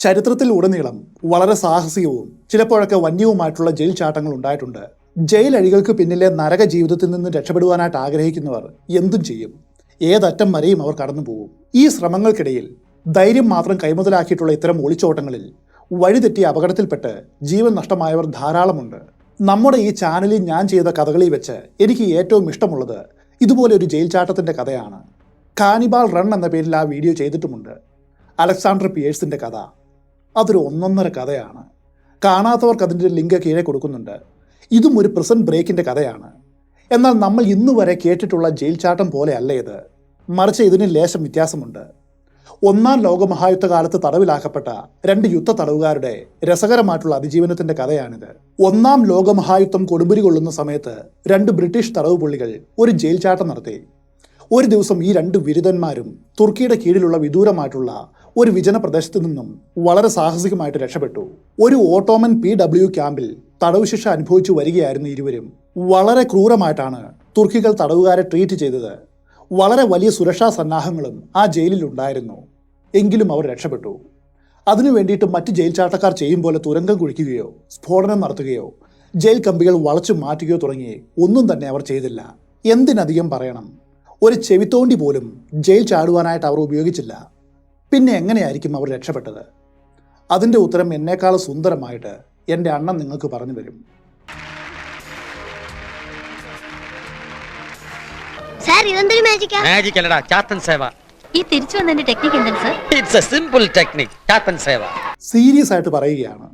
ചരിത്രത്തിൽ ഉടനീളം വളരെ സാഹസികവും ചിലപ്പോഴൊക്കെ വന്യവുമായിട്ടുള്ള ജയിൽ ചാട്ടങ്ങൾ ഉണ്ടായിട്ടുണ്ട്. ജയിൽ അഴികൾക്ക് പിന്നിലെ നരക ജീവിതത്തിൽ നിന്ന് രക്ഷപ്പെടുവാനായിട്ട് ആഗ്രഹിക്കുന്നവർ എന്തും ചെയ്യും. ഏതറ്റം വരെയും അവർ കടന്നു പോകും. ഈ ശ്രമങ്ങൾക്കിടയിൽ ധൈര്യം മാത്രം കൈമുതലാക്കിയിട്ടുള്ള ഇത്തരം ഒളിച്ചോട്ടങ്ങളിൽ വഴിതെറ്റി അപകടത്തിൽപ്പെട്ട് ജീവൻ നഷ്ടമായവർ ധാരാളമുണ്ട്. നമ്മുടെ ഈ ചാനലിൽ ഞാൻ ചെയ്ത കഥകളിൽ വെച്ച് എനിക്ക് ഏറ്റവും ഇഷ്ടമുള്ളത് ഇതുപോലെ ഒരു ജയിൽ ചാട്ടത്തിന്റെ കഥയാണ്. കാനിബാൾ റൺ എന്ന പേരിൽ ആ വീഡിയോ ചെയ്തിട്ടുമുണ്ട്. അലക്സാണ്ടർ പിയേഴ്സിന്റെ കഥ. അതൊരു ഒന്നൊന്നര കഥയാണ്. കാണാത്തവർക്ക് അതിന്റെ ലിങ്ക് കീഴെ കൊടുക്കുന്നുണ്ട്. ഇതും ഒരു പ്രസന്റ് ബ്രേക്കിന്റെ കഥയാണ്. എന്നാൽ നമ്മൾ ഇന്നു വരെ കേട്ടിട്ടുള്ള ജയിൽ ചാട്ടം പോലെയല്ല ഇത്. മറിച്ച് ഇതിന് ലേശം വ്യത്യാസമുണ്ട്. ഒന്നാം ലോകമഹായുദ്ധ കാലത്ത് തടവിലാക്കപ്പെട്ട രണ്ട് യുദ്ധ തടവുകാരുടെ രസകരമായിട്ടുള്ള അതിജീവനത്തിന്റെ കഥയാണിത്. ഒന്നാം ലോകമഹായുദ്ധം കൊടുമ്പിരി കൊള്ളുന്ന സമയത്ത് രണ്ട് ബ്രിട്ടീഷ് തടവ് പുള്ളികൾ ഒരു ജയിൽ ചാട്ടം നടത്തി. ഒരു ദിവസം ഈ രണ്ട് ബിരുദന്മാരും തുർക്കിയുടെ കീഴിലുള്ള വിദൂരമായിട്ടുള്ള ഒരു വിജന പ്രദേശത്ത് നിന്നും വളരെ സാഹസികമായിട്ട് രക്ഷപ്പെട്ടു. ഒരു ഓട്ടോമൻ പി ഡബ്ല്യു ക്യാമ്പിൽ തടവ് ശിക്ഷ അനുഭവിച്ചു വരികയായിരുന്നു ഇരുവരും വളരെ ക്രൂരമായിട്ടാണ് തുർക്കികൾ തടവുകാരെ ട്രീറ്റ് ചെയ്തത്. വളരെ വലിയ സുരക്ഷാ സന്നാഹങ്ങളും ആ ജയിലിൽ ഉണ്ടായിരുന്നു. എങ്കിലും അവർ രക്ഷപ്പെട്ടു. അതിനു വേണ്ടിയിട്ട് മറ്റ് ജയിൽ ചാട്ടക്കാർ ചെയ്യും പോലെ തുരങ്കം കുഴിക്കുകയോ സ്ഫോടനം നടത്തുകയോ ജയിൽ കമ്പികൾ വളച്ചു മാറ്റുകയോ തുടങ്ങി ഒന്നും തന്നെ അവർ ചെയ്തില്ല. എന്തിനധികം പറയണം? ഒരു ചെവിത്തോണ്ടി പോലും ജയിൽ ചാടുവാനായിട്ട് അവർ ഉപയോഗിച്ചില്ല. പിന്നെ എങ്ങനെയായിരിക്കും അവർ രക്ഷപ്പെട്ടത്? അതിന്റെ ഉത്തരം എന്നേക്കാൾ സുന്ദരമായിട്ട് എന്റെ അണ്ണൻ നിങ്ങൾക്ക് പറഞ്ഞു തരും. സാർ ഇതെന്തൊരു മാജിക്കാ മാജിക് അല്ലടാ ചാത്തൻ സേവ. ഈ തിരിച്ചു വന്നതിന്റെ ടെക്നിക് എന്താണ് sir? It's a simple technique Chathan Sewa. Serious ആയിട്ട് പറയുകയാണ്.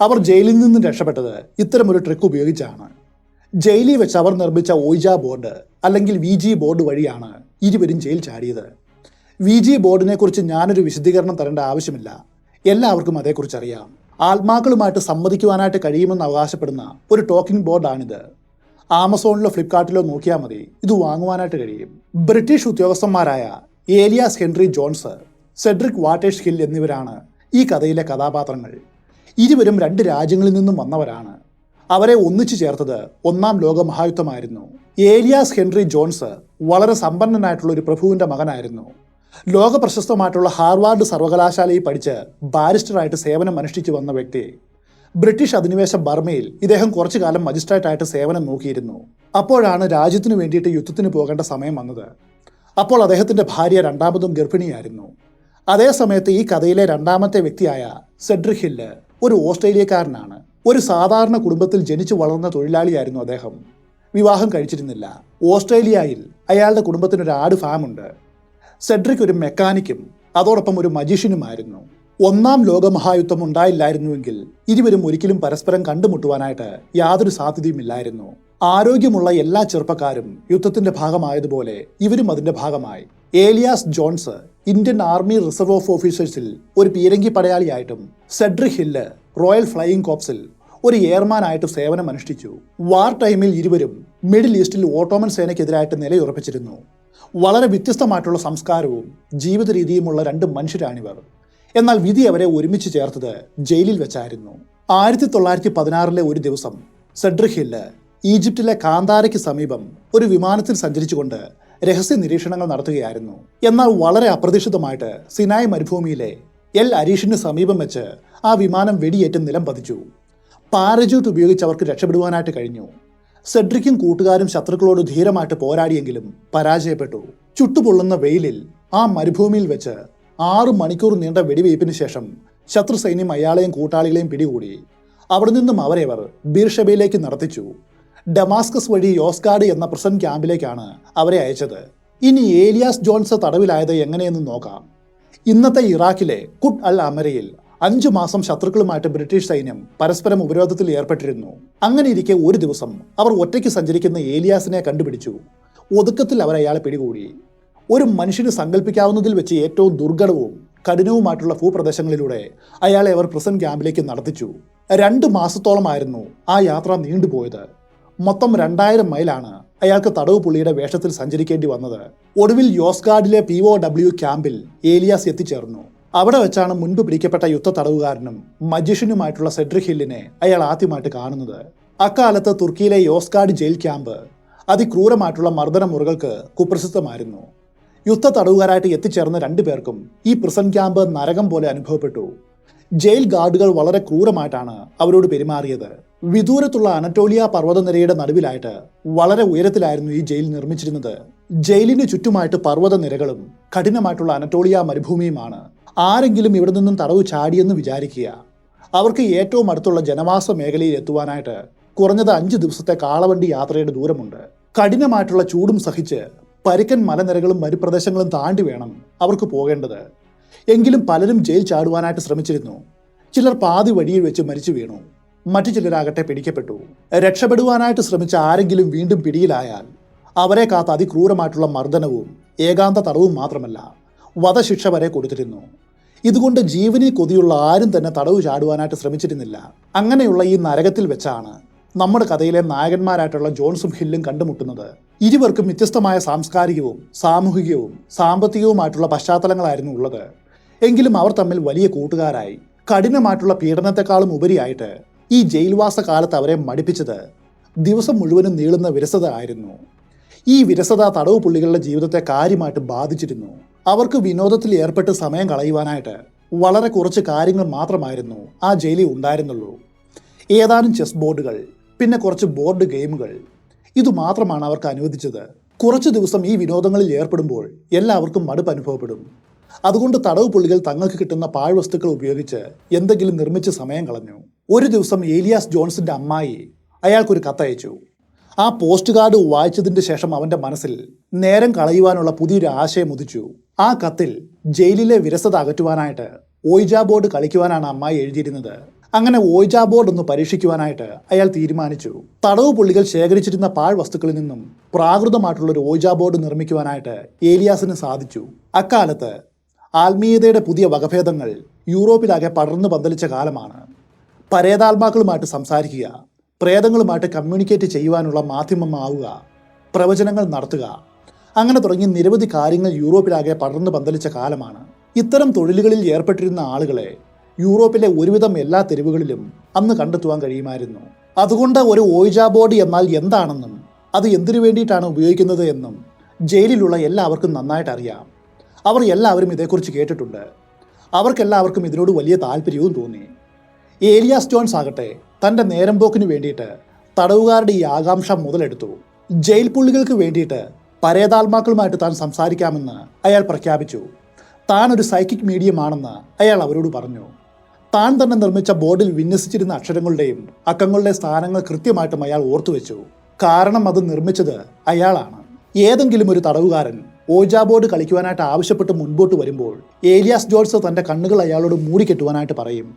അവർ ജയിലിൽ നിന്ന് രക്ഷപ്പെട്ടത് ഇത്തരമൊരു ട്രിക്ക് ഉപയോഗിച്ചാണ്. ജയിലിൽ വെച്ച് അവർ നിർമ്മിച്ച ഓയിജ ബോർഡ് അല്ലെങ്കിൽ വി ജി ബോർഡ് വഴിയാണ് ഇരുവരും ജയിൽ ചാടിയത്. വി ജി ബോർഡിനെ കുറിച്ച് ഞാനൊരു വിശദീകരണം തരേണ്ട ആവശ്യമില്ല. എല്ലാവർക്കും അതേക്കുറിച്ച് അറിയാം ആത്മാക്കളുമായിട്ട് സംവദിക്കുവാനായിട്ട് കഴിയുമെന്ന് അവകാശപ്പെടുന്ന ഒരു ടോക്കിംഗ് ബോർഡാണിത്. ആമസോണിലോ ഫ്ലിപ്കാർട്ടിലോ നോക്കിയാൽ മതി. ഇത് വാങ്ങുവാനായിട്ട് കഴിയും. ബ്രിട്ടീഷ് ഉദ്യോഗസ്ഥന്മാരായ Elias Henry Jones Cedric വാട്ടേഷ് Hill എന്നിവരാണ് ഈ കഥയിലെ കഥാപാത്രങ്ങൾ. ഇരുവരും രണ്ട് രാജ്യങ്ങളിൽ നിന്നും വന്നവരാണ്. അവരെ ഒന്നിച്ചു ചേർത്തത് ഒന്നാം ലോക മഹായുദ്ധമായിരുന്നു. ഏലിയാസ് ഹെൻറി ജോൺസ് വളരെ സമ്പന്നനായിട്ടുള്ള ഒരു പ്രഭുവിന്റെ മകനായിരുന്നു. ലോക പ്രശസ്തമായിട്ടുള്ള ഹാർവാർഡ് സർവകലാശാലയിൽ പഠിച്ച് ബാരിസ്റ്ററായിട്ട് സേവനം അനുഷ്ഠിച്ചു വന്ന വ്യക്തി ബ്രിട്ടീഷ് അധിനിവേശ ബർമയിൽ ഇദ്ദേഹം കുറച്ചു കാലം മജിസ്ട്രേറ്റായിട്ട് സേവനം നോക്കിയിരുന്നു. അപ്പോഴാണ് രാജ്യത്തിനു വേണ്ടിയിട്ട് യുദ്ധത്തിന് പോകേണ്ട സമയം വന്നത്. അപ്പോൾ അദ്ദേഹത്തിന്റെ ഭാര്യ രണ്ടാമതും ഗർഭിണിയായിരുന്നു. അതേസമയത്ത് ഈ കഥയിലെ രണ്ടാമത്തെ വ്യക്തിയായ സെഡ്രിക് ഒരു ഓസ്ട്രേലിയക്കാരനാണ്. ഒരു സാധാരണ കുടുംബത്തിൽ ജനിച്ചു വളർന്ന തൊഴിലാളിയായിരുന്നു അദ്ദേഹം. വിവാഹം കഴിച്ചിരുന്നില്ല. ഓസ്ട്രേലിയയിൽ അയാളുടെ കുടുംബത്തിന് ഒരു ആട് ഫാമുണ്ട്. സെഡ്രിക് ഒരു മെക്കാനിക്കും അതോടൊപ്പം ഒരു മജീഷ്യനുമായിരുന്നു. ഒന്നാം ലോകമഹായുദ്ധം ഉണ്ടായില്ലായിരുന്നുവെങ്കിൽ ഇരുവരും ഒരിക്കലും പരസ്പരം കണ്ടുമുട്ടുവാനായിട്ട് യാതൊരു സാധ്യതയുമില്ലായിരുന്നു. ആരോഗ്യമുള്ള എല്ലാ ചെറുപ്പക്കാരും യുദ്ധത്തിന്റെ ഭാഗമായതുപോലെ ഇവരും അതിന്റെ ഭാഗമായി. Elias Jones Indian Army Reserve of ഓഫീസേഴ്സിൽ ഒരു പീരങ്കി പടയാളിയായിട്ടും സെഡ്രിക് ഹില്ല് റോയൽ ഫ്ലൈയിങ് കോപ്സിൽ ഒരു എയർമാനായിട്ട് സേവനം അനുഷ്ഠിച്ചു വാർ ടൈമിൽ ഇരുവരും മിഡിൽ ഈസ്റ്റിൽ ഓട്ടോമൻ സേനയ്ക്കെതിരായിട്ട് നിലയുറപ്പിച്ചിരുന്നു. വളരെ വ്യത്യസ്തമായിട്ടുള്ള സംസ്കാരവും ജീവിത രീതിയുമുള്ള രണ്ട് മനുഷ്യരാണിവർ. എന്നാൽ വിധി അവരെ ഒരുമിച്ച് ചേർത്തത് ജയിലിൽ വെച്ചായിരുന്നു. ആയിരത്തി തൊള്ളായിരത്തി പതിനാറിലെ ഒരു ദിവസം സെഡ്രിക് ഹില്ല് ഈജിപ്തിലെ കാന്താരയ്ക്ക് സമീപം ഒരു വിമാനത്തിൽ സഞ്ചരിച്ചുകൊണ്ട് രഹസ്യ നിരീക്ഷണങ്ങൾ നടത്തുകയായിരുന്നു. എന്നാൽ വളരെ അപ്രതീക്ഷിതമായിട്ട് സിനായ് മരുഭൂമിയിലെ എൽ അരീഷിന് സമീപം വെച്ച് ആ വിമാനം വെടിയേറ്റ് നിലം പതിച്ചു പാരച്യൂട്ട് ഉപയോഗിച്ച് അവർക്ക് രക്ഷപ്പെടുവാനായിട്ട് കഴിഞ്ഞു. സെഡ്രിക്കും കൂട്ടുകാരും ശത്രുക്കളോട് ധീരമായിട്ട് പോരാടിയെങ്കിലും പരാജയപ്പെട്ടു. ചുട്ടുപൊള്ളുന്ന വെയിലിൽ ആ മരുഭൂമിയിൽ വെച്ച് ആറു മണിക്കൂർ നീണ്ട വെടിവയ്പ്പിന് ശേഷം ശത്രു സൈന്യം അയാളെയും കൂട്ടാളികളെയും പിടികൂടി. അവിടെ നിന്നും അവരെ അവർ ബീർഷബയിലേക്ക് നടത്തിച്ചു. ഡമാസ്കസ് വഴി യോസ്കാഡ് എന്ന പ്രസൻ ക്യാമ്പിലേക്കാണ് അവരെ അയച്ചത്. ഇനി ഏലിയാസ് ജോൺസ് തടവിലായത് എങ്ങനെയെന്ന് നോക്കാം. ഇന്നത്തെ ഇറാഖിലെ കുട്ട് അൽ അമരയിൽ അഞ്ചു മാസം ശത്രുക്കളുമായിട്ട് ബ്രിട്ടീഷ് സൈന്യം പരസ്പരം ഉപരോധത്തിൽ ഏർപ്പെട്ടിരുന്നു. അങ്ങനെ ഇരിക്കെ ഒരു ദിവസം അവർ ഒറ്റയ്ക്ക് സഞ്ചരിക്കുന്ന ഏലിയാസിനെ കണ്ടുപിടിച്ചു. ഒതുക്കത്തിൽ അവർ അയാളെ പിടികൂടി. ഒരു മനുഷ്യന് സങ്കല്പിക്കാവുന്നതിൽ വെച്ച് ഏറ്റവും ദുർഘടവും കഠിനവുമായിട്ടുള്ള ഭൂപ്രദേശങ്ങളിലൂടെ അയാളെ അവർ പ്രിസൺ ക്യാമ്പിലേക്ക് നടത്തിച്ചു. രണ്ട് മാസത്തോളമായിരുന്നു ആ യാത്ര നീണ്ടുപോയത്. മൊത്തം രണ്ടായിരം മൈലാണ് അയാൾക്ക് തടവ് പുള്ളിയുടെ വേഷത്തിൽ സഞ്ചരിക്കേണ്ടി വന്നത്. ഒടുവിൽ യോസ്ഗാർഡിലെ പി ഒ ഡബ്ല്യു ക്യാമ്പിൽ ഏലിയാസ് എത്തിച്ചേർന്നു. അവിടെ വെച്ചാണ് മുൻപ് പിടിക്കപ്പെട്ട യുദ്ധ തടവുകാരനും മജീഷ്യനുമായിട്ടുള്ള സെഡ്രിക് ഹില്ലിനെ അയാൾ ആദ്യമായിട്ട് കാണുന്നത്. അക്കാലത്ത് തുർക്കിയിലെ യോസ്കാഡ് ജയിൽ ക്യാമ്പ് അതിക്രൂരമായിട്ടുള്ള മർദ്ദന മുറികൾക്ക് കുപ്രസിദ്ധമായിരുന്നു. യുദ്ധ തടവുകാരായിട്ട് എത്തിച്ചേർന്ന രണ്ടു പേർക്കും ഈ പ്രിസൺ ക്യാമ്പ് നരകം പോലെ അനുഭവപ്പെട്ടു. ജയിൽ ഗാർഡുകൾ വളരെ ക്രൂരമായിട്ടാണ് അവരോട് പെരുമാറിയത്. വിദൂരത്തുള്ള അനറ്റോലിയ പർവതനിരയുടെ നടുവിലായിട്ട് വളരെ ഉയരത്തിലായിരുന്നു ഈ ജയിൽ നിർമ്മിച്ചിരുന്നത്. ജയിലിന് ചുറ്റുമായിട്ട് പർവതനിരകളും കഠിനമായിട്ടുള്ള അനറ്റോളിയ മരുഭൂമിയുമാണ് ആരെങ്കിലും ഇവിടെ നിന്നും തടവ് ചാടിയെന്ന് വിചാരിക്കുക. അവർക്ക് ഏറ്റവും അടുത്തുള്ള ജനവാസ മേഖലയിൽ എത്തുവാനായിട്ട് കുറഞ്ഞത് അഞ്ച് ദിവസത്തെ കാളവണ്ടി യാത്രയുടെ ദൂരമുണ്ട്. കഠിനമായിട്ടുള്ള ചൂടും സഹിച്ച് പരുക്കൻ മലനിരകളും മരുപ്രദേശങ്ങളും താണ്ടി വേണം അവർക്ക് പോകേണ്ടത്. എങ്കിലും പലരും ജയിൽ ചാടുവാനായിട്ട് ശ്രമിച്ചിരുന്നു. ചിലർ പാതി വഴിയിൽ വെച്ച് മരിച്ചു വീണു. മറ്റു ചിലരാകട്ടെ പിടിക്കപ്പെട്ടു. രക്ഷപ്പെടുവാനായിട്ട് ശ്രമിച്ച ആരെങ്കിലും വീണ്ടും പിടിയിലായാൽ അവരെ കാത്ത അതിക്രൂരമായിട്ടുള്ള മർദ്ദനവും ഏകാന്ത തടവും മാത്രമല്ല വധശിക്ഷ വരെ കൊടുത്തിരുന്നു. ഇതുകൊണ്ട് ജീവനിൽ കൊതിയുള്ള ആരും തന്നെ തടവ് ചാടുവാനായിട്ട് ശ്രമിച്ചിരുന്നില്ല. അങ്ങനെയുള്ള ഈ നരകത്തിൽ വെച്ചാണ് നമ്മുടെ കഥയിലെ നായകന്മാരായിട്ടുള്ള ജോൺസും ഹില്ലും കണ്ടുമുട്ടുന്നത്. ഇരുവർക്കും വ്യത്യസ്തമായ സാംസ്കാരികവും സാമൂഹികവും സാമ്പത്തികവുമായിട്ടുള്ള പശ്ചാത്തലങ്ങളായിരുന്നു ഉള്ളത്. എങ്കിലും അവർ തമ്മിൽ വലിയ കൂട്ടുകാരായി. കഠിനമായിട്ടുള്ള പീഡനത്തെക്കാളും ഉപരിയായിട്ട് ഈ ജയിൽവാസ കാലത്ത് അവരെ മടിപ്പിച്ചത് ദിവസം മുഴുവനും നീളുന്ന വിരസത ആയിരുന്നു. ഈ വിരസത തടവ് പുള്ളികളുടെ ജീവിതത്തെ കാര്യമായിട്ട് ബാധിച്ചിരുന്നു. അവർക്ക് വിനോദത്തിൽ ഏർപ്പെട്ട് സമയം കളയുവാനായിട്ട് വളരെ കുറച്ച് കാര്യങ്ങൾ മാത്രമായിരുന്നു ആ ജയിലിൽ ഉണ്ടായിരുന്നുള്ളൂ. ഏതാനും ചെസ് ബോർഡുകൾ പിന്നെ കുറച്ച് ബോർഡ് ഗെയിമുകൾ. ഇതുമാത്രമാണ് അവർക്ക് അനുവദിച്ചത്. കുറച്ച് ദിവസം ഈ വിനോദങ്ങളിൽ ഏർപ്പെടുമ്പോൾ എല്ലാവർക്കും മടുപ്പ് അനുഭവപ്പെടും. അതുകൊണ്ട് തടവ് പുള്ളികൾ തങ്ങൾക്ക് കിട്ടുന്ന പാഴ്വസ്തുക്കൾ ഉപയോഗിച്ച് എന്തെങ്കിലും നിർമ്മിച്ച് സമയം കളഞ്ഞു. ഒരു ദിവസം ഏലിയാസ് ജോൺസിന്റെ അമ്മായി അയാൾക്കൊരു കത്തയച്ചു. ആ പോസ്റ്റ് കാർഡ് വായിച്ചതിന്റെ ശേഷം അവന്റെ മനസ്സിൽ നേരം കളയുവാനുള്ള പുതിയൊരു ആശയം ഉദിച്ചു. ആ കത്തിൽ ജയിലിലെ വിരസത അകറ്റുവാനായിട്ട് ഓയിജ ബോർഡ് കളിക്കുവാനാണ് അമ്മായി എഴുതിയിരുന്നത്. അങ്ങനെ ഓയിജ ബോർഡ് ഒന്ന് പരീക്ഷിക്കുവാനായിട്ട് അയാൾ തീരുമാനിച്ചു. തടവ് പുള്ളികൾ ശേഖരിച്ചിരുന്ന പാഴ്വസ്തുക്കളിൽ നിന്നും പ്രാകൃതമായിട്ടുള്ള ഒരു ഓയിജ ബോർഡ് നിർമ്മിക്കുവാനായിട്ട് ഏലിയാസിന് സാധിച്ചു. അക്കാലത്ത് ആത്മീയതയുടെ പുതിയ വകഭേദങ്ങൾ യൂറോപ്പിലാകെ പടർന്നു പന്തലിച്ച കാലമാണ്. പരേതാത്മാക്കളുമായിട്ട് സംസാരിക്കുക പ്രേതങ്ങളുമായിട്ട് കമ്മ്യൂണിക്കേറ്റ് ചെയ്യുവാനുള്ള മാധ്യമമാവുക പ്രവചനങ്ങൾ നടത്തുക അങ്ങനെ തുടങ്ങി നിരവധി കാര്യങ്ങൾ യൂറോപ്പിലാകെ പടർന്നു പന്തലിച്ച കാലമാണ്. ഇത്തരം തൊഴിലുകളിൽ ഏർപ്പെട്ടിരുന്ന ആളുകളെ യൂറോപ്പിലെ ഒരുവിധം എല്ലാ തെരുവുകളിലും അന്ന് കണ്ടെത്തുവാൻ കഴിയുമായിരുന്നു. അതുകൊണ്ട് ഒരു ഓയിജ ബോർഡ് എന്നാൽ എന്താണെന്നും അത് എന്തിനു വേണ്ടിയിട്ടാണ് ഉപയോഗിക്കുന്നത് എന്നും ജയിലിലുള്ള എല്ലാവർക്കും നന്നായിട്ട് അറിയാം. അവർ എല്ലാവരും ഇതേക്കുറിച്ച് കേട്ടിട്ടുണ്ട്. അവർക്കെല്ലാവർക്കും ഇതിനോട് വലിയ താല്പര്യവും തോന്നി. ഏലിയാസ് ജോൺസ് ആകട്ടെ തന്റെ നേരം പോക്കിന് വേണ്ടിയിട്ട് തടവുകാരുടെ ഈ ആകാംക്ഷ മുതലെടുത്തു. ജയിൽ പുള്ളികൾക്ക് വേണ്ടിയിട്ട് പരേതാത്മാക്കളുമായിട്ട് താൻ സംസാരിക്കാമെന്ന് അയാൾ പ്രഖ്യാപിച്ചു. താൻ ഒരു സൈക്കിക് മീഡിയമാണെന്ന് അയാൾ അവരോട് പറഞ്ഞു. താൻ തന്നെ നിർമ്മിച്ച ബോർഡിൽ വിന്യസിച്ചിരുന്ന അക്ഷരങ്ങളുടെയും അക്കങ്ങളുടെ സ്ഥാനങ്ങൾ കൃത്യമായിട്ടും അയാൾ ഓർത്തുവെച്ചു. കാരണം അത് നിർമ്മിച്ചത് അയാളാണ്. ഏതെങ്കിലും ഒരു തടവുകാരൻ ഓജാ ബോർഡ് കളിക്കുവാനായിട്ട് ആവശ്യപ്പെട്ട് മുൻപോട്ട് വരുമ്പോൾ ഏലിയാസ് ജോൾസ് തന്റെ കണ്ണുകൾ അയാളോട് മൂടിക്കെട്ടുവാനായിട്ട് പറയും.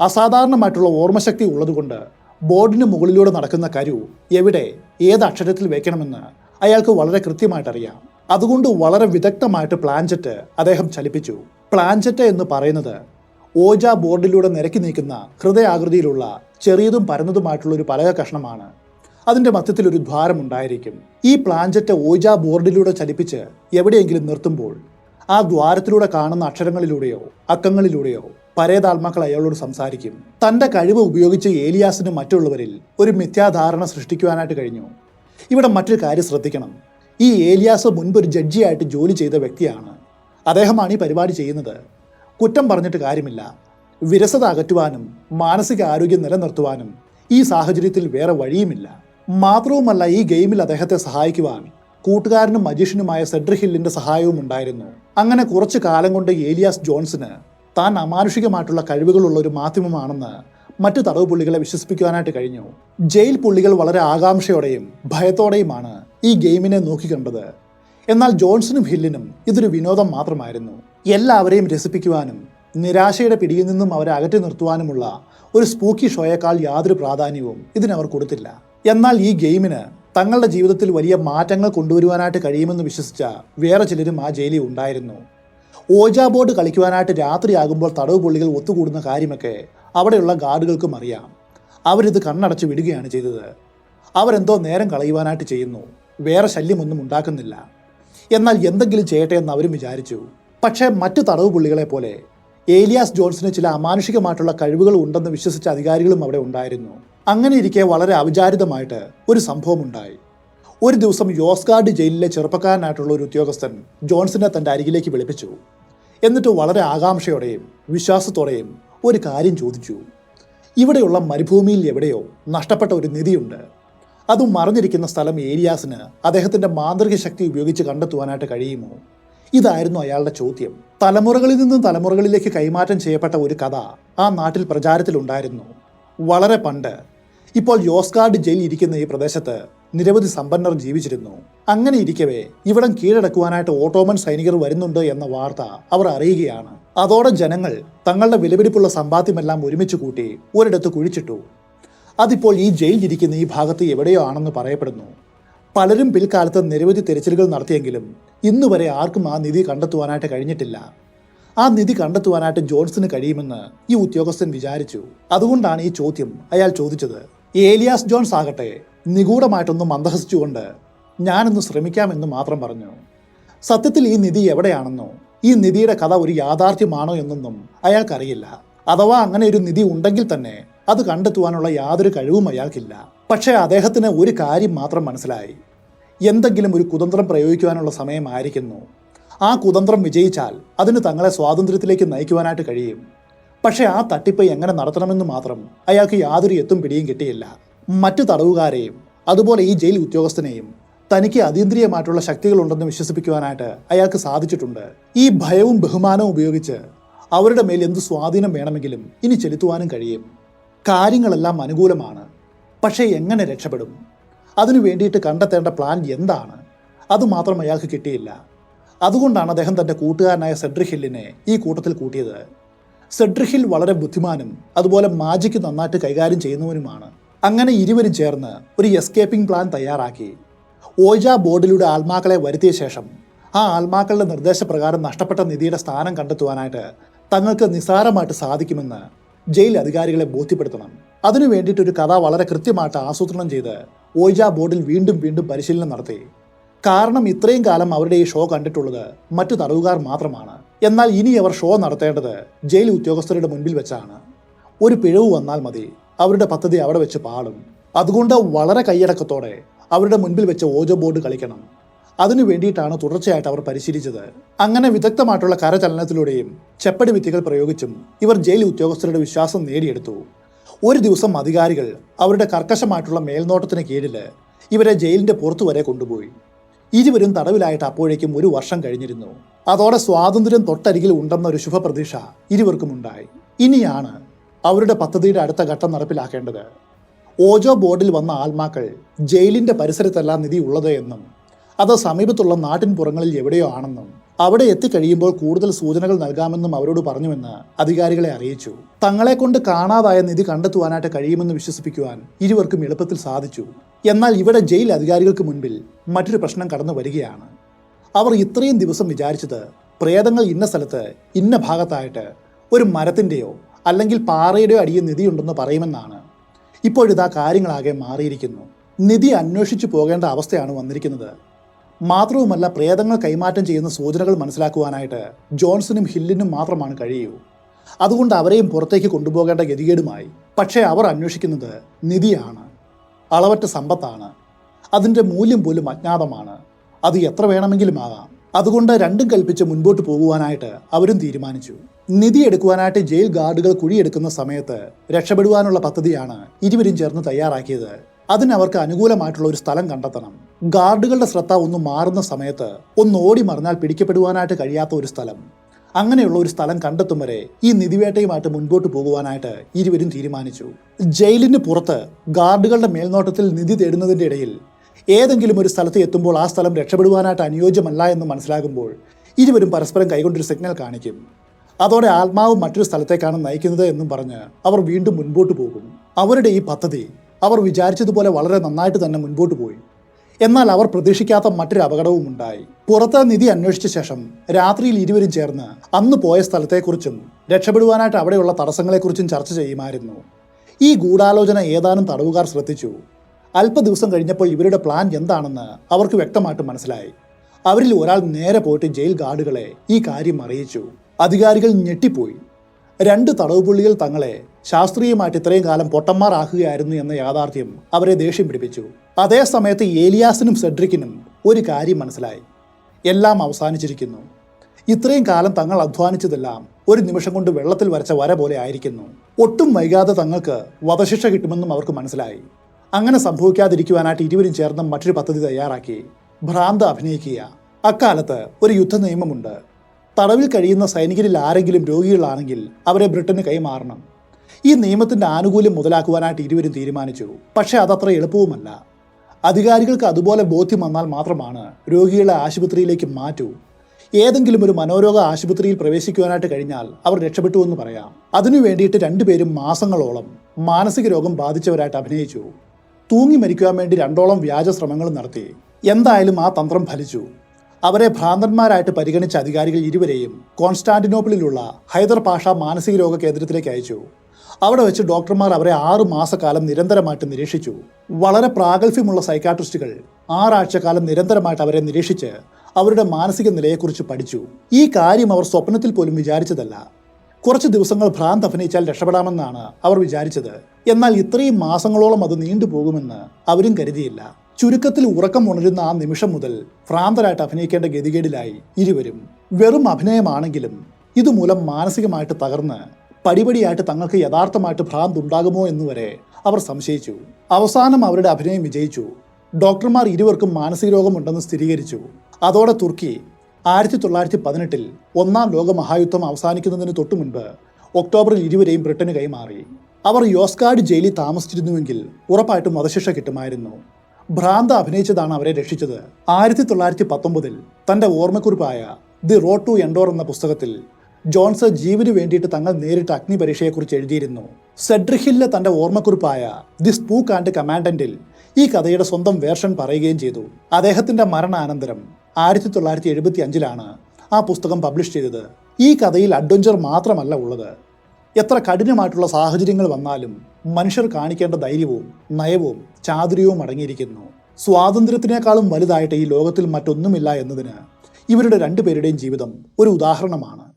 അസാധാരണമായിട്ടുള്ള ഓർമ്മശക്തി ഉള്ളതുകൊണ്ട് ബോർഡിന് മുകളിലൂടെ നടക്കുന്ന കരു എവിടെ ഏത് അക്ഷരത്തിൽ വെക്കണമെന്ന് അയാൾക്ക് വളരെ കൃത്യമായിട്ട് അറിയാം അതുകൊണ്ട് വളരെ വിദഗ്ധമായിട്ട് പ്ലാൻചെറ്റ് അദ്ദേഹം ചലിപ്പിച്ചു. പ്ലാൻചെറ്റ് എന്ന് പറയുന്നത് ഓജ ബോർഡിലൂടെ നിരക്കി നീക്കുന്ന ഹൃദയാകൃതിയിലുള്ള ചെറിയതും പരന്നതുമായിട്ടുള്ള ഒരു പലക കഷ്ണമാണ്. അതിന്റെ മധ്യത്തിൽ ഒരു ദ്വാരം ഉണ്ടായിരിക്കും. ഈ പ്ലാൻചെറ്റ് ഓജ ബോർഡിലൂടെ ചലിപ്പിച്ച് എവിടെയെങ്കിലും നിർത്തുമ്പോൾ ആ ദ്വാരത്തിലൂടെ കാണുന്ന അക്ഷരങ്ങളിലൂടെയോ അക്കങ്ങളിലൂടെയോ പരേതാത്മാക്കൾ അയാളോട് സംസാരിക്കും. തന്റെ കഴിവ് ഉപയോഗിച്ച് ഏലിയാസിനും മറ്റുള്ളവരിൽ ഒരു മിഥ്യാധാരണ സൃഷ്ടിക്കുവാനായിട്ട് കഴിഞ്ഞു. ഇവിടെ മറ്റൊരു കാര്യം ശ്രദ്ധിക്കണം. ഈ ഏലിയാസ് മുൻപ് ഒരു ജഡ്ജിയായിട്ട് ജോലി ചെയ്ത വ്യക്തിയാണ്. അദ്ദേഹമാണ് ഈ പരിപാടി ചെയ്യുന്നത്. കുറ്റം പറഞ്ഞിട്ട് കാര്യമില്ല. വിരസത അകറ്റുവാനും മാനസിക ആരോഗ്യം നിലനിർത്തുവാനും ഈ സാഹചര്യത്തിൽ വേറെ വഴിയുമില്ല. മാത്രവുമല്ല ഈ ഗെയിമിൽ അദ്ദേഹത്തെ സഹായിക്കുവാൻ കൂട്ടുകാരനും മജീഷ്യനുമായ സെഡ്രി ഹില്ലിന്റെ സഹായവും ഉണ്ടായിരുന്നു. അങ്ങനെ കുറച്ചു കാലം കൊണ്ട് ഏലിയാസ് ജോൺസിന് താൻ അമാനുഷികമായിട്ടുള്ള കഴിവുകളുള്ള ഒരു മാധ്യമമാണെന്ന് മറ്റു തടവ് പുള്ളികളെ വിശ്വസിപ്പിക്കുവാനായിട്ട് കഴിഞ്ഞു. ജയിൽ പുള്ളികൾ വളരെ ആകാംക്ഷയോടെയും ഭയത്തോടെയുമാണ് ഈ ഗെയിമിനെ നോക്കിക്കണ്ടത്. എന്നാൽ ജോൺസണും ഹില്ലിനും ഇതൊരു വിനോദം മാത്രമായിരുന്നു. എല്ലാവരെയും രസിപ്പിക്കുവാനും നിരാശയുടെ പിടിയിൽ നിന്നും അവരെ അകറ്റി നിർത്തുവാനുമുള്ള ഒരു സ്പൂക്കി ഷോയേക്കാൾ യാതൊരു പ്രാധാന്യവും ഇതിനവർ കൊടുത്തില്ല. എന്നാൽ ഈ ഗെയിമിന് തങ്ങളുടെ ജീവിതത്തിൽ വലിയ മാറ്റങ്ങൾ കൊണ്ടുവരുവാനായിട്ട് കഴിയുമെന്ന് വിശ്വസിച്ച വേറെ ചിലരും ആ ജയിലിൽ ഉണ്ടായിരുന്നു. ഓജാ ബോർഡ് കളിക്കുവാനായിട്ട് രാത്രിയാകുമ്പോൾ തടവ് പുള്ളികൾ ഒത്തുകൂടുന്ന കാര്യമൊക്കെ അവിടെയുള്ള ഗാർഡുകൾക്കും അറിയാം. അവരിത് കണ്ണടച്ച് വിടുകയാണ് ചെയ്തത്. അവരെന്തോ നേരം കളയുവാനായിട്ട് ചെയ്യുന്നു. വേറെ ശല്യമൊന്നും ഉണ്ടാക്കുന്നില്ല. എന്നാൽ എന്തെങ്കിലും ചെയ്യട്ടെ എന്ന് അവരും വിചാരിച്ചു. പക്ഷേ മറ്റു തടവ് പുള്ളികളെ പോലെ ഏലിയാസ് ജോൺസിന് ചില അമാനുഷികമായിട്ടുള്ള കഴിവുകൾ ഉണ്ടെന്ന് വിശ്വസിച്ച അധികാരികളും അവിടെ ഉണ്ടായിരുന്നു. അങ്ങനെ ഇരിക്കെ വളരെ അവിചാരിതമായിട്ട് ഒരു സംഭവം ഉണ്ടായി ഒരു ദിവസം യോസ്ഗാർഡ് ജയിലിലെ ചെറുപ്പക്കാരനായിട്ടുള്ള ഒരു ഉദ്യോഗസ്ഥൻ ജോൺസിനെ തന്റെ അരികിലേക്ക് വിളിപ്പിച്ചു. എന്നിട്ട് വളരെ ആകാംക്ഷയോടെയും വിശ്വാസത്തോടെയും ഒരു കാര്യം ചോദിച്ചു. ഇവിടെയുള്ള മരുഭൂമിയിൽ എവിടെയോ നഷ്ടപ്പെട്ട ഒരു നിധിയുണ്ട്. അതും മറിഞ്ഞിരിക്കുന്ന സ്ഥലം ഏരിയാസിന് അദ്ദേഹത്തിന്റെ മാന്ത്രിക ശക്തി ഉപയോഗിച്ച് കണ്ടെത്തുവാനായിട്ട് കഴിയുമോ? ഇതായിരുന്നു അയാളുടെ ചോദ്യം. തലമുറകളിൽ നിന്നും തലമുറകളിലേക്ക് കൈമാറ്റം ചെയ്യപ്പെട്ട ഒരു കഥ ആ നാട്ടിൽ പ്രചാരത്തിലുണ്ടായിരുന്നു. വളരെ പണ്ട്. ഇപ്പോൾ യോസ്കാർഡ് ജയിൽ ഇരിക്കുന്ന ഈ പ്രദേശത്ത് നിരവധി സമ്പന്നർ ജീവിച്ചിരുന്നു. അങ്ങനെ ഇരിക്കവേ ഇവിടം കീഴടക്കുവാനായിട്ട് ഓട്ടോമൻ സൈനികർ വരുന്നുണ്ട് എന്ന വാർത്ത അവർ അറിയുകയാണ്. അതോടെ ജനങ്ങൾ തങ്ങളുടെ വിലപിടിപ്പുള്ള സമ്പാദ്യമെല്ലാം ഒരുമിച്ച് കൂട്ടി ഒരിടത്ത് കുഴിച്ചിട്ടു. അതിപ്പോൾ ഈ ജയിൽ ഇരിക്കുന്ന ഈ ഭാഗത്ത് എവിടെയോ ആണെന്ന് പറയപ്പെടുന്നു. പലരും പിൽക്കാലത്ത് നിരവധി തിരച്ചിലുകൾ നടത്തിയെങ്കിലും ഇന്നുവരെ ആർക്കും ആ നിധി കണ്ടെത്തുവാനായിട്ട് കഴിഞ്ഞിട്ടില്ല. ആ നിധി കണ്ടെത്തുവാനായിട്ട് ജോൺസന് കഴിയുമെന്ന് ഈ ഉദ്യോഗസ്ഥൻ വിചാരിച്ചു. അതുകൊണ്ടാണ് ഈ ചോദ്യം അയാൾ ചോദിച്ചത്. ഏലിയാസ് ജോൺസ് ആകട്ടെ നിഗൂഢമായിട്ടൊന്ന് മന്ദഹസിച്ചുകൊണ്ട് ഞാനൊന്ന് ശ്രമിക്കാമെന്ന് മാത്രം പറഞ്ഞു. സത്യത്തിൽ ഈ നിധി എവിടെയാണെന്നോ ഈ നിധിയുടെ കഥ ഒരു യാഥാർത്ഥ്യമാണോ എന്നൊന്നും അയാൾക്കറിയില്ല. അഥവാ അങ്ങനെ ഒരു നിധി ഉണ്ടെങ്കിൽ തന്നെ അത് കണ്ടെത്തുവാനുള്ള യാതൊരു കഴിവും അയാൾക്കില്ല. പക്ഷേ അദ്ദേഹത്തിന് ഒരു കാര്യം മാത്രം മനസ്സിലായി. എന്തെങ്കിലും ഒരു കുതന്ത്രം പ്രയോഗിക്കുവാനുള്ള സമയമായിരിക്കുന്നു. ആ കുതന്ത്രം വിജയിച്ചാൽ അതിന് തങ്ങളെ സ്വാതന്ത്ര്യത്തിലേക്ക് നയിക്കുവാനായിട്ട് കഴിയും. പക്ഷേ ആ തട്ടിപ്പ് എങ്ങനെ നടത്തണമെന്ന് മാത്രം അയാൾക്ക് യാതൊരു എത്തും പിടിയും കിട്ടിയില്ല. മറ്റു തടവുകാരെയും അതുപോലെ ഈ ജയിൽ ഉദ്യോഗസ്ഥനെയും തനിക്ക് അതീന്ദ്രിയമായിട്ടുള്ള ശക്തികളുണ്ടെന്ന് വിശ്വസിപ്പിക്കുവാനായിട്ട് അയാൾക്ക് സാധിച്ചിട്ടുണ്ട്. ഈ ഭയവും ബഹുമാനവും ഉപയോഗിച്ച് അവരുടെ മേൽ എന്ത് സ്വാധീനം വേണമെങ്കിലും ഇനി ചെലുത്തുവാനും കഴിയും. കാര്യങ്ങളെല്ലാം അനുകൂലമാണ്. പക്ഷേ എങ്ങനെ രക്ഷപ്പെടും? അതിനു വേണ്ടിയിട്ട് കണ്ടെത്തേണ്ട പ്ലാൻ എന്താണ്? അതുമാത്രം അയാൾക്ക് കിട്ടിയില്ല. അതുകൊണ്ടാണ് അദ്ദേഹം തന്റെ കൂട്ടുകാരനായ സെഡ്രിക് ഹില്ലിനെ ഈ കൂട്ടത്തിൽ കൂട്ടിയത്. സെഡ്രിക് ഹിൽ വളരെ ബുദ്ധിമാനും അതുപോലെ മാജിക്ക് നന്നായിട്ട് കൈകാര്യം ചെയ്യുന്നവനുമാണ്. അങ്ങനെ ഇരുവരും ചേർന്ന് ഒരു എസ്കേപ്പിംഗ് പ്ലാൻ തയ്യാറാക്കി. ഓജ ബോർഡിലൂടെ ആത്മാക്കളെ വരുത്തിയ ശേഷം ആ ആത്മാക്കളുടെ നിർദ്ദേശപ്രകാരം നഷ്ടപ്പെട്ട നിധിയുടെ സ്ഥാനം കണ്ടെത്തുവാനായിട്ട് തങ്ങൾക്ക് നിസ്സാരമായിട്ട് സാധിക്കുമെന്ന് ജയിൽ അധികാരികളെ ബോധ്യപ്പെടുത്തണം. അതിനു വേണ്ടിയിട്ട് ഒരു കഥ വളരെ കൃത്യമായിട്ട് ആസൂത്രണം ചെയ്ത് ഓജ ബോർഡിൽ വീണ്ടും വീണ്ടും പരിശീലനം നടത്തി. കാരണം ഇത്രയും കാലം അവരുടെ ഈ ഷോ കണ്ടിട്ടുള്ളത് മറ്റു തടവുകാർ മാത്രമാണ്. എന്നാൽ ഇനി അവർ ഷോ നടത്തേണ്ടത് ജയിൽ ഉദ്യോഗസ്ഥരുടെ മുൻപിൽ വെച്ചാണ്. ഒരു പിഴവ് വന്നാൽ മതി. അവരുടെ പദ്ധതി അവിടെ വെച്ച് പാടും അതുകൊണ്ട് വളരെ കൈയടക്കത്തോടെ അവരുടെ മുൻപിൽ വെച്ച് ഓജോ ബോർഡ് കളിക്കണം. അതിനു വേണ്ടിയിട്ടാണ് തുടർച്ചയായിട്ട് അവർ പരിശീലിച്ചത്. അങ്ങനെ വിദഗ്ധമായിട്ടുള്ള കരചലനത്തിലൂടെയും ചെപ്പടി വിദ്യകൾ പ്രയോഗിച്ചും ഇവർ ജയിൽ ഉദ്യോഗസ്ഥരുടെ വിശ്വാസം നേടിയെടുത്തു. ഒരു ദിവസം അധികാരികൾ അവരുടെ കർക്കശമായിട്ടുള്ള മേൽനോട്ടത്തിന് കീഴിൽ ഇവരെ ജയിലിന്റെ പുറത്തു വരെ കൊണ്ടുപോയി. ഇരുവരും തടവിലായിട്ട് അപ്പോഴേക്കും ഒരു വർഷം കഴിഞ്ഞിരുന്നു. അതോടെ സ്വാതന്ത്ര്യം തൊട്ടരികിൽ ഉണ്ടെന്ന ഒരു ശുഭപ്രതീക്ഷ ഇരുവർക്കും ഉണ്ടായി. ഇനിയാണ് അവരുടെ പദ്ധതിയുടെ അടുത്ത ഘട്ടം നടപ്പിലാക്കേണ്ടത്. ഓജോ ബോർഡിൽ വന്ന ആത്മാക്കൾ ജയിലിന്റെ പരിസരത്തല്ല നിധി ഉള്ളത് എന്നും അത് സമീപത്തുള്ള നാട്ടിൻ പുറങ്ങളിൽ എവിടെയോ ആണെന്നും അവിടെ എത്തിക്കഴിയുമ്പോൾ കൂടുതൽ സൂചനകൾ നൽകാമെന്നും അവരോട് പറഞ്ഞുവെന്ന് അധികാരികളെ അറിയിച്ചു. തങ്ങളെ കൊണ്ട് കാണാതായ നിധി കണ്ടെത്തുവാനായിട്ട് കഴിയുമെന്ന് വിശ്വസിപ്പിക്കുവാൻ ഇരുവർക്കും എളുപ്പത്തിൽ സാധിച്ചു. എന്നാൽ ഇവിടെ ജയിൽ അധികാരികൾക്ക് മുൻപിൽ മറ്റൊരു പ്രശ്നം കടന്നു വരികയാണ്. അവർ ഇത്രയും ദിവസം വിചാരിച്ചത് പ്രേതങ്ങൾ ഇന്ന സ്ഥലത്ത് ഇന്ന ഭാഗത്തായിട്ട് ഒരു മരത്തിന്റെയോ അല്ലെങ്കിൽ പാറയുടെ അടിയിൽ നിധിയുണ്ടെന്ന് പറയുമെന്നാണ്. ഇപ്പോഴിതാ കാര്യങ്ങളാകെ മാറിയിരിക്കുന്നു. നിധി അന്വേഷിച്ചു പോകേണ്ട അവസ്ഥയാണ് വന്നിരിക്കുന്നത്. മാത്രവുമല്ല പ്രേതങ്ങൾ കൈമാറ്റം ചെയ്യുന്ന സൂചനകൾ മനസ്സിലാക്കുവാനായിട്ട് ജോൺസണും ഹില്ലിനും മാത്രമാണ് കഴിയൂ. അതുകൊണ്ട് അവരെയും പുറത്തേക്ക് കൊണ്ടുപോകേണ്ട ഗതികേടുമായി. പക്ഷേ അവർ അന്വേഷിക്കുന്നത് നിധിയാണ്. അളവറ്റ സമ്പത്താണ്. അതിന്റെ മൂല്യം പോലും അജ്ഞാതമാണ്. അത് എത്ര വേണമെങ്കിലും ആകാം. അതുകൊണ്ട് രണ്ടും കൽപ്പിച്ച് മുൻപോട്ട് പോകുവാനായിട്ട് അവരും തീരുമാനിച്ചു. നിധി എടുക്കുവാനായിട്ട് ജയിൽ ഗാർഡുകൾ കുഴിയെടുക്കുന്ന സമയത്ത് രക്ഷപ്പെടുവാനുള്ള പദ്ധതിയാണ് ഇരുവരും ചേർന്ന് തയ്യാറാക്കിയത്. അതിന് അവർക്ക് അനുകൂലമായിട്ടുള്ള ഒരു സ്ഥലം കണ്ടെത്തണം. ഗാർഡുകളുടെ ശ്രദ്ധ ഒന്ന് മാറുന്ന സമയത്ത് ഒന്ന് ഓടി മറിഞ്ഞാൽ പിടിക്കപ്പെടുവാനായിട്ട് കഴിയാത്ത ഒരു സ്ഥലം. അങ്ങനെയുള്ള ഒരു സ്ഥലം കണ്ടെത്തും വരെ ഈ നിധിവേട്ടയുമായിട്ട് മുൻപോട്ട് പോകുവാനായിട്ട് ഇരുവരും തീരുമാനിച്ചു. ജയിലിന് പുറത്ത് ഗാർഡുകളുടെ മേൽനോട്ടത്തിൽ നിധി തേടുന്നതിന്റെ ഇടയിൽ ഏതെങ്കിലും ഒരു സ്ഥലത്ത് എത്തുമ്പോൾ ആ സ്ഥലം രക്ഷപ്പെടുവാനായിട്ട് അനുയോജ്യമല്ല എന്ന് മനസ്സിലാകുമ്പോൾ ഇരുവരും പരസ്പരം കൈകൊണ്ടൊരു സിഗ്നൽ കാണിക്കും. അതോടെ ആത്മാവ് മറ്റൊരു സ്ഥലത്തേക്കാണ് നയിക്കുന്നത് എന്നും പറഞ്ഞ് അവർ വീണ്ടും മുൻപോട്ട് പോകും. അവരുടെ ഈ പദ്ധതി അവർ വിചാരിച്ചതുപോലെ വളരെ നന്നായിട്ട് തന്നെ മുൻപോട്ട് പോയി. എന്നാൽ അവർ പ്രതീക്ഷിക്കാത്ത മറ്റൊരു അപകടവും ഉണ്ടായി. പുറത്ത് നിധി അന്വേഷിച്ച ശേഷം രാത്രിയിൽ ഇരുവരും ചേർന്ന് അന്ന് പോയ സ്ഥലത്തെക്കുറിച്ചും രക്ഷപ്പെടുവാനായിട്ട് അവിടെയുള്ള തടസ്സങ്ങളെക്കുറിച്ചും ചർച്ച ചെയ്യുമായിരുന്നു. ഈ ഗൂഢാലോചന ഏതാനും തടവുകാർ ശ്രദ്ധിച്ചു. അല്പ ദിവസം കഴിഞ്ഞപ്പോൾ ഇവരുടെ പ്ലാൻ എന്താണെന്ന് അവർക്ക് വ്യക്തമായിട്ട് മനസ്സിലായി. അവരിൽ ഒരാൾ നേരെ പോയിട്ട് ജയിൽ ഗാർഡുകളെ ഈ കാര്യം അറിയിച്ചു. അധികാരികൾ ഞെട്ടിപ്പോയി. രണ്ട് തടവുപുള്ളികൾ തങ്ങളെ ശാസ്ത്രീയമായിട്ട് ഇത്രയും കാലം പൊട്ടന്മാരാക്കുകയായിരുന്നു എന്ന യാഥാർത്ഥ്യം അവരെ ദേഷ്യം പിടിപ്പിച്ചു. അതേ സമയത്ത് ഏലിയാസിനും സെഡ്രിക്കിനും ഒരു കാര്യം മനസ്സിലായി. എല്ലാം അവസാനിച്ചിരിക്കുന്നു. ഇത്രയും കാലം തങ്ങൾ അധ്വാനിച്ചതെല്ലാം ഒരു നിമിഷം കൊണ്ട് വെള്ളത്തിൽ വരച്ച വര പോലെ ആയിരിക്കുന്നു. ഒട്ടും വൈകാതെ തങ്ങൾക്ക് വധശിക്ഷ കിട്ടുമെന്നും അവർക്ക് മനസ്സിലായി. അങ്ങനെ സംഭവിക്കാതിരിക്കുവാനായിട്ട് ഇരുവരും ചേർന്ന് മറ്റൊരു പദ്ധതി തയ്യാറാക്കി. ഭ്രാന്ത് അഭിനയിക്കുക. അക്കാലത്ത് ഒരു യുദ്ധ നിയമമുണ്ട് തടവിൽ കഴിയുന്ന സൈനികരിൽ ആരെങ്കിലും രോഗികളാണെങ്കിൽ അവരെ ബ്രിട്ടന് കൈമാറണം. ഈ നിയമത്തിന്റെ ആനുകൂല്യം മുതലാക്കുവാനായിട്ട് ഇരുവരും തീരുമാനിച്ചു. പക്ഷേ അതത്ര എളുപ്പവുമല്ല. അധികാരികൾക്ക് അതുപോലെ ബോധ്യം വന്നാൽ മാത്രമാണ് രോഗികളെ ആശുപത്രിയിലേക്ക് മാറ്റൂ. ഏതെങ്കിലും ഒരു മനോരോഗ ആശുപത്രിയിൽ പ്രവേശിക്കുവാനായിട്ട് കഴിഞ്ഞാൽ അവർ രക്ഷപ്പെട്ടു എന്ന് പറയാം. അതിനു വേണ്ടിയിട്ട് രണ്ടുപേരും മാസങ്ങളോളം മാനസിക രോഗം ബാധിച്ചവരായിട്ട് അഭിനയിച്ചു. തൂങ്ങി മരിക്കുവാൻ വേണ്ടി രണ്ടോളം വ്യാജ ശ്രമങ്ങൾ നടത്തി. എന്തായാലും ആ തന്ത്രം ഫലിച്ചു. അവരെ ഭ്രാന്തന്മാരായിട്ട് പരിഗണിച്ച അധികാരികൾ ഇരുവരെയും കോൺസ്റ്റാന്റിനോപ്പിളിലുള്ള ഹൈദർ പാഷ മാനസിക രോഗ കേന്ദ്രത്തിലേക്ക് അയച്ചു. അവിടെ വെച്ച് ഡോക്ടർമാർ അവരെ ആറു മാസക്കാലം നിരന്തരമായിട്ട് നിരീക്ഷിച്ചു. വളരെ പ്രാഗൽഭ്യമുള്ള സൈക്കാട്രിസ്റ്റുകൾ ആറാഴ്ചക്കാലം നിരന്തരമായിട്ട് അവരെ നിരീക്ഷിച്ച് അവരുടെ മാനസിക നിലയെക്കുറിച്ച് പഠിച്ചു. ഈ കാര്യം അവർ സ്വപ്നത്തിൽ പോലും വിചാരിച്ചതല്ല. കുറച്ച് ദിവസങ്ങൾ ഭ്രാന്ത് അഭിനയിച്ചാൽ രക്ഷപ്പെടാമെന്നാണ് അവർ വിചാരിച്ചത്. എന്നാൽ ഇത്രയും മാസങ്ങളോളം അത് നീണ്ടുപോകുമെന്ന് അവരും കരുതിയില്ല. ചുരുക്കത്തിൽ ഉറക്കം ഉണരുന്ന ആ നിമിഷം മുതൽ ഭ്രാന്തരായിട്ട് അഭിനയിക്കേണ്ട ഗതികേടിലായി ഇരുവരും വെറും അഭിനയമാണെങ്കിലും ഇതുമൂലം മാനസികമായിട്ട് തകർന്ന് പടിപടിയായിട്ട് തങ്ങൾക്ക് യഥാർത്ഥമായിട്ട് ഭ്രാന്ത് ഉണ്ടാകുമോ എന്നുവരെ അവർ സംശയിച്ചു. അവസാനം അവരുടെ അഭിനയം വിജയിച്ചു. ഡോക്ടർമാർ ഇരുവർക്കും മാനസിക രോഗമുണ്ടെന്ന് സ്ഥിരീകരിച്ചു. അതോടെ തുർക്കി ആയിരത്തി തൊള്ളായിരത്തി പതിനെട്ടിൽ ഒന്നാം ലോക മഹായുദ്ധം അവസാനിക്കുന്നതിന് തൊട്ടു മുൻപ് ഒക്ടോബറിൽ ഇരുവരെയും ബ്രിട്ടന് കൈമാറി. അവർ യോസ്കാർഡ് ജയിലിൽ താമസിച്ചിരുന്നുവെങ്കിൽ ഉറപ്പായിട്ടും വധശിക്ഷ കിട്ടുമായിരുന്നു. ഭ്രാന്ത അഭിനയിച്ചതാണ് അവരെ രക്ഷിച്ചത്. ആയിരത്തി തൊള്ളായിരത്തി പത്തൊമ്പതിൽ തന്റെ ഓർമ്മക്കുറിപ്പായ ദി റോഡ് ടു എൻഡോർ എന്ന പുസ്തകത്തിൽ ജോൺസ് ജീവന് വേണ്ടിയിട്ട് തങ്ങൾ നേരിട്ട അഗ്നി പരീക്ഷയെക്കുറിച്ച് എഴുതിയിരുന്നു. സെഡ്രിഹില്ലെ തന്റെ ഓർമ്മക്കുറിപ്പായ ദി സ്പൂക്ക് ആൻഡ് കമാൻഡന്റിൽ ഈ കഥയുടെ സ്വന്തം വേർഷൻ പറയുകയും ചെയ്തു. അദ്ദേഹത്തിന്റെ മരണാനന്തരം ആയിരത്തി തൊള്ളായിരത്തി എഴുപത്തി അഞ്ചിലാണ് ആ പുസ്തകം പബ്ലിഷ് ചെയ്തത്. ഈ കഥയിൽ അഡ്വഞ്ചർ മാത്രമല്ല ഉള്ളത്. എത്ര കഠിനമായിട്ടുള്ള സാഹചര്യങ്ങൾ വന്നാലും മനുഷ്യർ കാണിക്കേണ്ട ധൈര്യവും നയവും ചാതുര്യവും അടങ്ങിയിരിക്കുന്നു. സ്വാതന്ത്ര്യത്തിനേക്കാളും വലുതായിട്ട് ഈ ലോകത്തിൽ മറ്റൊന്നുമില്ല എന്നതിന് ഇവരുടെ രണ്ടുപേരുടെയും ജീവിതം ഒരു ഉദാഹരണമാണ്.